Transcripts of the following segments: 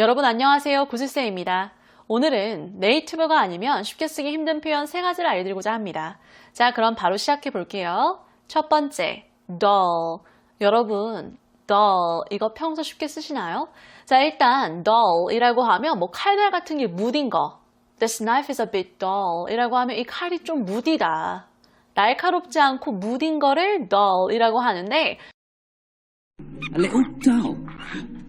여러분 안녕하세요. 구슬쌤입니다. 오늘은 네이티브가 아니면 쉽게 쓰기 힘든 표현 세 가지를 알려드리고자 합니다. 자, 그럼 바로 시작해 볼게요. 첫 번째, dull. 여러분, dull 이거 평소 쉽게 쓰시나요? 자, 일단 dull이라고 하면 뭐 칼날 같은 게 무딘 거. This knife is a bit dull 이라고 하면 이 칼이 좀 무디다. 날카롭지 않고 무딘 거를 dull이라고 하는데 A little dull.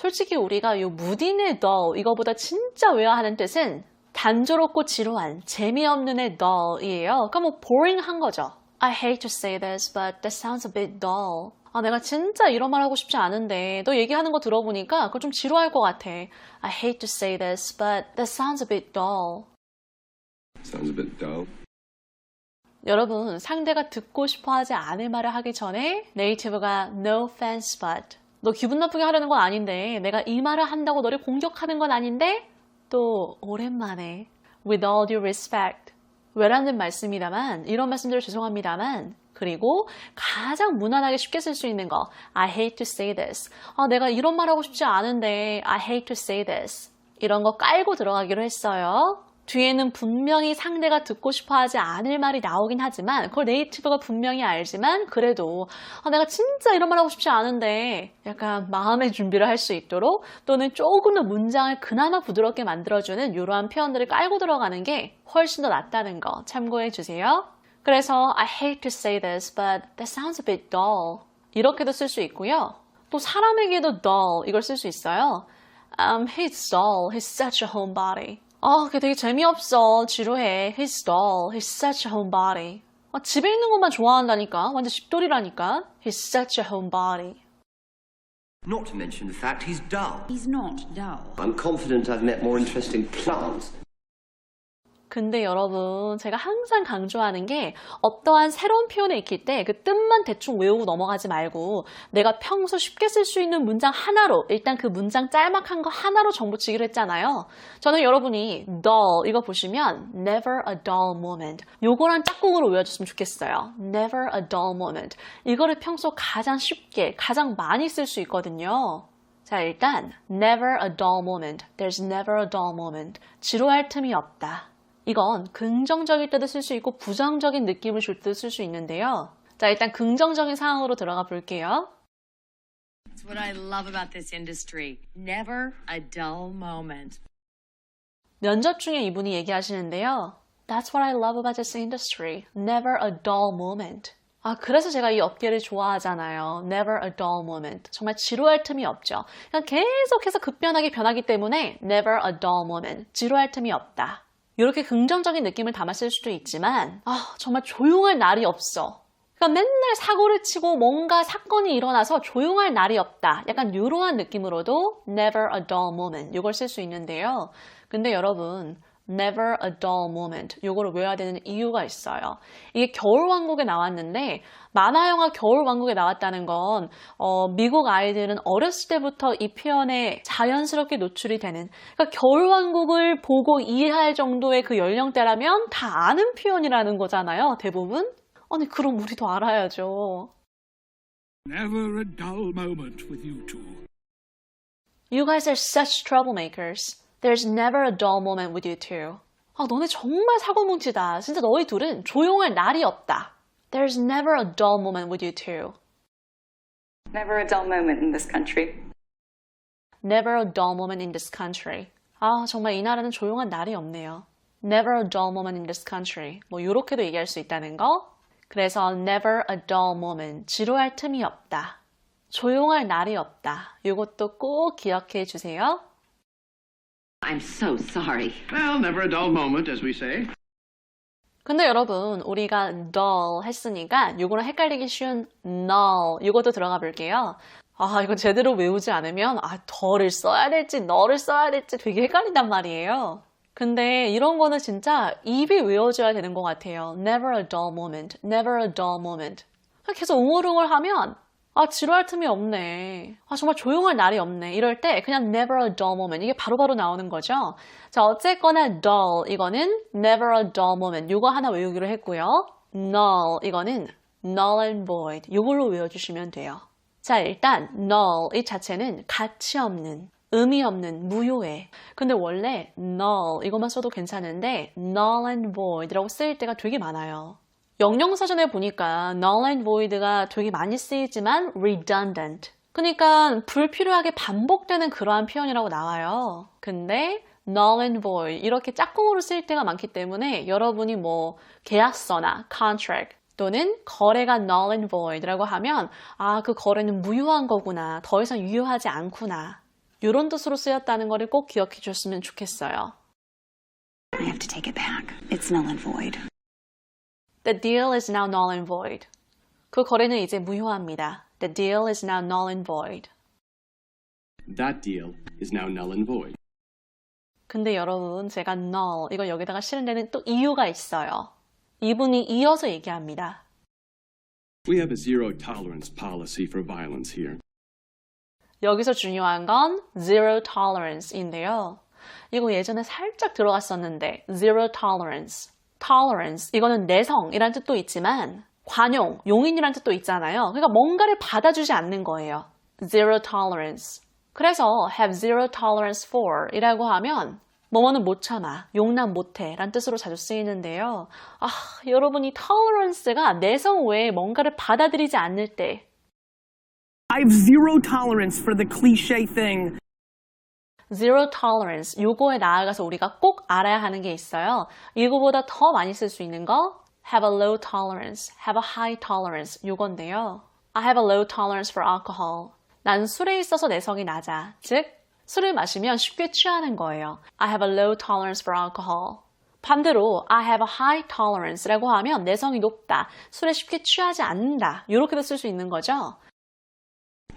솔직히 우리가 이 무딘의 dull 이거보다 진짜 외워하는 뜻은 단조롭고 지루한, 재미없는의 dull이에요. 그러니까 뭐 boring한 거죠. I hate to say this, but that sounds a bit dull. 아, 내가 진짜 이런 말 하고 싶지 않은데 너 얘기하는 거 들어보니까 그거 좀 지루할 것 같아. I hate to say this, but that sounds a bit dull. Sounds a bit dull. 여러분, 상대가 듣고 싶어 하지 않을 말을 하기 전에 네이티브가 no offense but 너 기분 나쁘게 하려는 건 아닌데 내가 이 말을 한다고 너를 공격하는 건 아닌데 또 오랜만에 with all due respect 외라는 말씀이다만 이런 말씀드려 죄송합니다만 그리고 가장 무난하게 쉽게 쓸 수 있는 거 I hate to say this 아, 내가 이런 말 하고 싶지 않은데 I hate to say this 이런 거 깔고 들어가기로 했어요. 뒤에는 분명히 상대가 듣고 싶어 하지 않을 말이 나오긴 하지만 그걸 네이티브가 분명히 알지만 그래도 아, 내가 진짜 이런 말 하고 싶지 않은데 약간 마음의 준비를 할 수 있도록 또는 조금 더 문장을 그나마 부드럽게 만들어주는 이러한 표현들을 깔고 들어가는 게 훨씬 더 낫다는 거 참고해 주세요. 그래서 I hate to say this, but that sounds a bit dull. 이렇게도 쓸 수 있고요. 또 사람에게도 dull 이걸 쓸 수 있어요. Um, he's dull. He's such a homebody. 아, 그게 되게 재미없어. 지루해. He's dull. He's such a homebody. 아, 집에 있는 것만 좋아한다니까. 완전 집돌이라니까. He's such a homebody. Not to mention the fact he's dull. He's not dull. I'm confident I've met more interesting plants. 근데 여러분, 제가 항상 강조하는 게 어떠한 새로운 표현을 익힐 때 그 뜻만 대충 외우고 넘어가지 말고 내가 평소 쉽게 쓸 수 있는 문장 하나로 일단 그 문장 짤막한 거 하나로 정보치기로 했잖아요. 저는 여러분이 dull 이거 보시면 never a dull moment 요거랑 짝꿍으로 외워줬으면 좋겠어요. never a dull moment 이거를 평소 가장 쉽게 가장 많이 쓸 수 있거든요. 자, 일단 never a dull moment. There's never a dull moment. 지루할 틈이 없다. 이건 긍정적일 때도 쓸 수 있고 부정적인 느낌을 줄 때도 쓸수 있는데요. 자, 일단 긍정적인 상황으로 들어가 볼게요. That's what I love about this industry. Never a dull moment. 면접 중에 이분이 얘기하시는데요. That's what I love about this industry. Never a dull moment. 아, 그래서 제가 이 업계를 좋아하잖아요. Never a dull moment. 정말 지루할 틈이 없죠. 그냥 계속해서 급변하게 변하기 때문에 never a dull moment. 지루할 틈이 없다. 이렇게 긍정적인 느낌을 담았을 수도 있지만, 아, 정말 조용할 날이 없어. 그러니까 맨날 사고를 치고 뭔가 사건이 일어나서 조용할 날이 없다. 약간 이러한 느낌으로도 never a dull moment 이걸 쓸 수 있는데요. 근데 여러분 never a dull moment 이거를 외워야 되는 이유가 있어요. 이게 겨울왕국에 나왔는데 만화 영화 겨울왕국에 나왔다는 건 어, 미국 아이들은 어렸을 때부터 이 표현에 자연스럽게 노출이 되는 그러니까 겨울왕국을 보고 이해할 정도의 그 연령대라면 다 아는 표현이라는 거잖아요. 대부분. 아니 그럼 우리도 알아야죠. Never a dull moment with you two. You guys are such troublemakers. There's never a dull moment with you two. 아, 너네 정말 사고뭉치다. 진짜 너희 둘은 조용할 날이 없다. There's never a dull moment with you two. Never a dull moment in this country. Never a dull moment in this country. 아, 정말 이 나라는 조용한 날이 없네요. Never a dull moment in this country. 뭐, 요렇게도 얘기할 수 있다는 거. 그래서 never a dull moment. 지루할 틈이 없다. 조용할 날이 없다. 요것도 꼭 기억해 주세요. I'm so sorry. Well, never a dull moment, as we say. 근데 여러분, 우리가 dull 했으니까 요거랑 헷갈리기 쉬운 null 요것도 들어가 볼게요. 아, 이거 제대로 외우지 않으면 아, 더를 써야 될지 너를 써야 될지 되게 헷갈린단 말이에요. 근데 이런 거는 진짜 입이 외워져야 되는 것 같아요. Never a dull moment. Never a dull moment. 계속 웅얼웅얼 하면 아, 지루할 틈이 없네. 아, 정말 조용할 날이 없네. 이럴 때 그냥 never a dull moment. 이게 바로 바로 나오는 거죠. 자, 어쨌거나 dull. 이거는 never a dull moment. 요거 하나 외우기로 했고요. null. 이거는 null and void. 요걸로 외워주시면 돼요. 자, 일단 null 이 자체는 가치 없는, 의미 없는, 무효해. 근데 원래 null 이것만 써도 괜찮은데 null and void라고 쓰일 때가 되게 많아요. 영영사전에 보니까 null and void가 되게 많이 쓰이지만 redundant. 그러니까 불필요하게 반복되는 그러한 표현이라고 나와요. 근데 null and void 이렇게 짝꿍으로 쓰일 때가 많기 때문에 여러분이 뭐 계약서나 contract 또는 거래가 null and void라고 하면 아, 그 거래는 무효한 거구나. 더 이상 유효하지 않구나. 이런 뜻으로 쓰였다는 거를 꼭 기억해 줬으면 좋겠어요. I have to take it back. It's null and void. The deal is now null and void. 그 거래는 이제 무효합니다. The deal is now null and void. That deal is now null and void. 근데 여러분, 제가 null 이거 여기다가 실은 데는 또 이유가 있어요. 이분이 이어서 얘기합니다. We have a zero tolerance policy for violence here. 여기서 중요한 건 zero tolerance인데요. 이거 예전에 살짝 들어갔었는데 zero tolerance, tolerance 이거는 내성이란 뜻도 있지만 관용, 용인이란 뜻도 있잖아요. 그러니까 뭔가를 받아주지 않는 거예요. zero tolerance. 그래서 have zero tolerance for 이라고 하면 뭐뭐는 못 참아, 용납 못해 란 뜻으로 자주 쓰이는데요. 아, 여러분이 tolerance가 내성 외에 뭔가를 받아들이지 않을 때 I have zero tolerance for the cliche thing. Zero tolerance 요거에 나아가서 우리가 꼭 알아야 하는 게 있어요. 이거보다 더 많이 쓸 수 있는 거 have a low tolerance, have a high tolerance 요건데요. I have a low tolerance for alcohol. 난 술에 있어서 내성이 낮아. 즉 술을 마시면 쉽게 취하는 거예요. I have a low tolerance for alcohol. 반대로 I have a high tolerance라고 하면 내성이 높다. 술에 쉽게 취하지 않는다. 이렇게도 쓸 수 있는 거죠.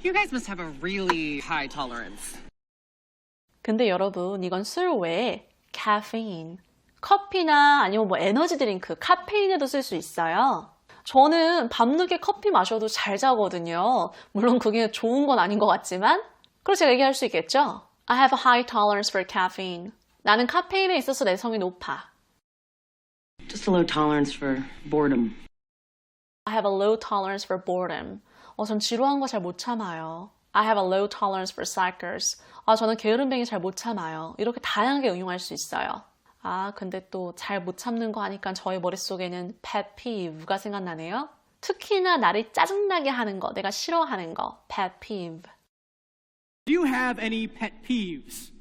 You guys must have a really high tolerance. 근데 여러분, 이건 술 외에 카페인, 커피나 아니면 뭐 에너지 드링크, 카페인에도 쓸 수 있어요. 저는 밤늦게 커피 마셔도 잘 자거든요. 물론 그게 좋은 건 아닌 것 같지만. 그럼 제가 얘기할 수 있겠죠? I have a high tolerance for caffeine. 나는 카페인에 있어서 내성이 높아. Just a low tolerance for boredom. I have a low tolerance for boredom. 어, 전 지루한 거 잘 못 참아요. I have a low tolerance for suckers. 아, 저는 게으름뱅이 잘 못 참아요. 이렇게 다양하게 응용할 수 있어요. 아, 근데 또 잘 못 참는 거 하니까 저희 머릿속에는 pet peeve가 생각나네요. 특히나 나를 짜증나게 하는 거, 내가 싫어하는 거, pet peeve. Do you have any pet peeves?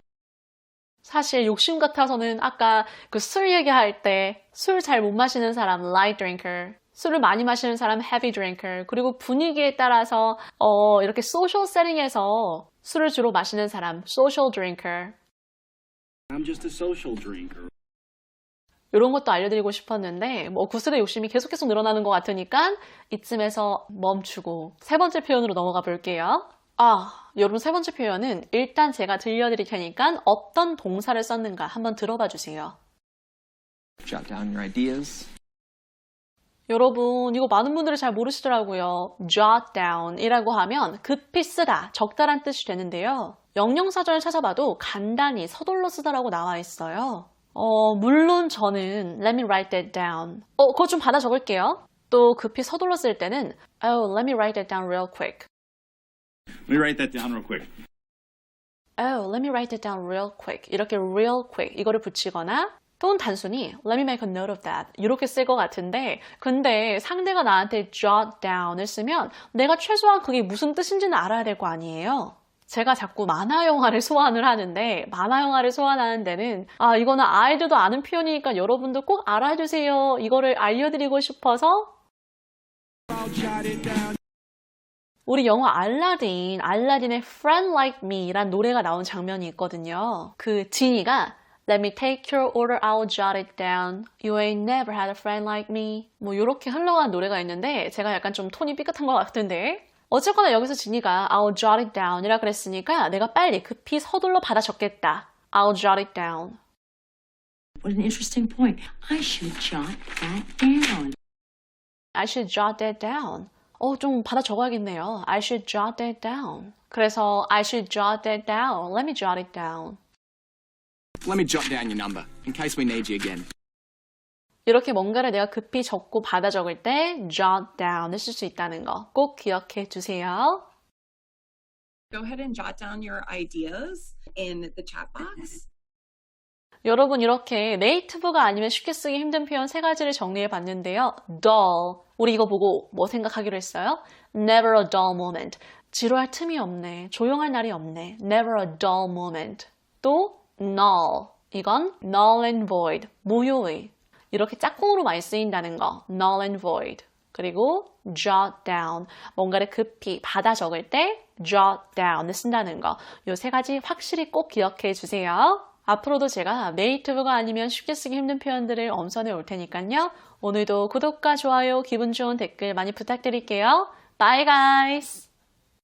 사실 욕심 같아서는 아까 그 술 얘기할 때 술 잘 못 마시는 사람 light drinker, 술을 많이 마시는 사람 heavy drinker, 그리고 분위기에 따라서 어, 이렇게 소셜 세팅에서 술을 주로 마시는 사람 social drinker I'm just a social drinker. 이런 것도 알려드리고 싶었는데 뭐 구슬의 욕심이 계속 계속 늘어나는 것 같으니까 이쯤에서 멈추고 세 번째 표현으로 넘어가 볼게요. 아, 여러분 세 번째 표현은 일단 제가 들려드릴 테니까 어떤 동사를 썼는가 한번 들어봐 주세요. Jot down your ideas. 여러분, 이거 많은 분들이 잘 모르시더라고요. jot down 이라고 하면 급히 쓰다, 적다란 뜻이 되는데요. 영영사전을 찾아봐도 간단히 서둘러 쓰다라고 나와 있어요. 어, 물론 저는 let me write that down. 어, 그거 좀 받아 적을게요. 또 급히 서둘러 쓸 때는 oh, let me write that down real quick. Let me write that down real quick. Oh, let me write that down real quick. 이렇게 real quick 이거를 붙이거나 또는 단순히 let me make a note of that 이렇게 쓸 것 같은데 근데 상대가 나한테 jot down을 쓰면 내가 최소한 그게 무슨 뜻인지는 알아야 될 거 아니에요. 제가 자꾸 만화 영화를 소환을 하는데 만화 영화를 소환하는 데는 아 이거는 아이들도 아는 표현이니까 여러분도 꼭 알아주세요. 이거를 알려드리고 싶어서 우리 영화 알라딘, 알라딘의 Friend Like Me란 노래가 나온 장면이 있거든요. 그 지니가 Let me take your order, I'll jot it down. You ain't never had a friend like me. 뭐 이렇게 흘러가는 노래가 있는데 제가 약간 좀 톤이 삐끗한 것 같은데 어쨌거나 여기서 지니가 I'll jot it down 이라 그랬으니까 내가 빨리 급히 서둘러 받아 적겠다. I'll jot it down. What an interesting point. I should jot that down. I should jot that down. 어, 좀 받아 적어야겠네요. I should jot that down. 그래서 I should jot that down. Let me jot it down. Let me jot down your number in case we need you again. 이렇게 뭔가를 내가 급히 적고 받아 적을 때 jot down을 쓸 수 있다는 거 꼭 기억해 주세요. Go ahead and jot down your ideas in the chat box. 여러분 이렇게 네이티브가 아니면 쉽게 쓰기 힘든 표현 세 가지를 정리해 봤는데요. dull. 우리 이거 보고 뭐 생각하기로 했어요? never a dull moment. 지루할 틈이 없네. 조용할 날이 없네. never a dull moment. 또 null. 이건 null and void. 무효의. 이렇게 짝꿍으로 많이 쓰인다는 거. null and void. 그리고 jot down. 뭔가를 급히 받아 적을 때 jot down을 쓴다는 거. 이 세 가지 확실히 꼭 기억해 주세요. 앞으로도 제가 네이티브가 아니면 쉽게 쓰기 힘든 표현들을 엄선해 올 테니까요. 오늘도 구독과 좋아요, 기분 좋은 댓글 많이 부탁드릴게요. Bye guys!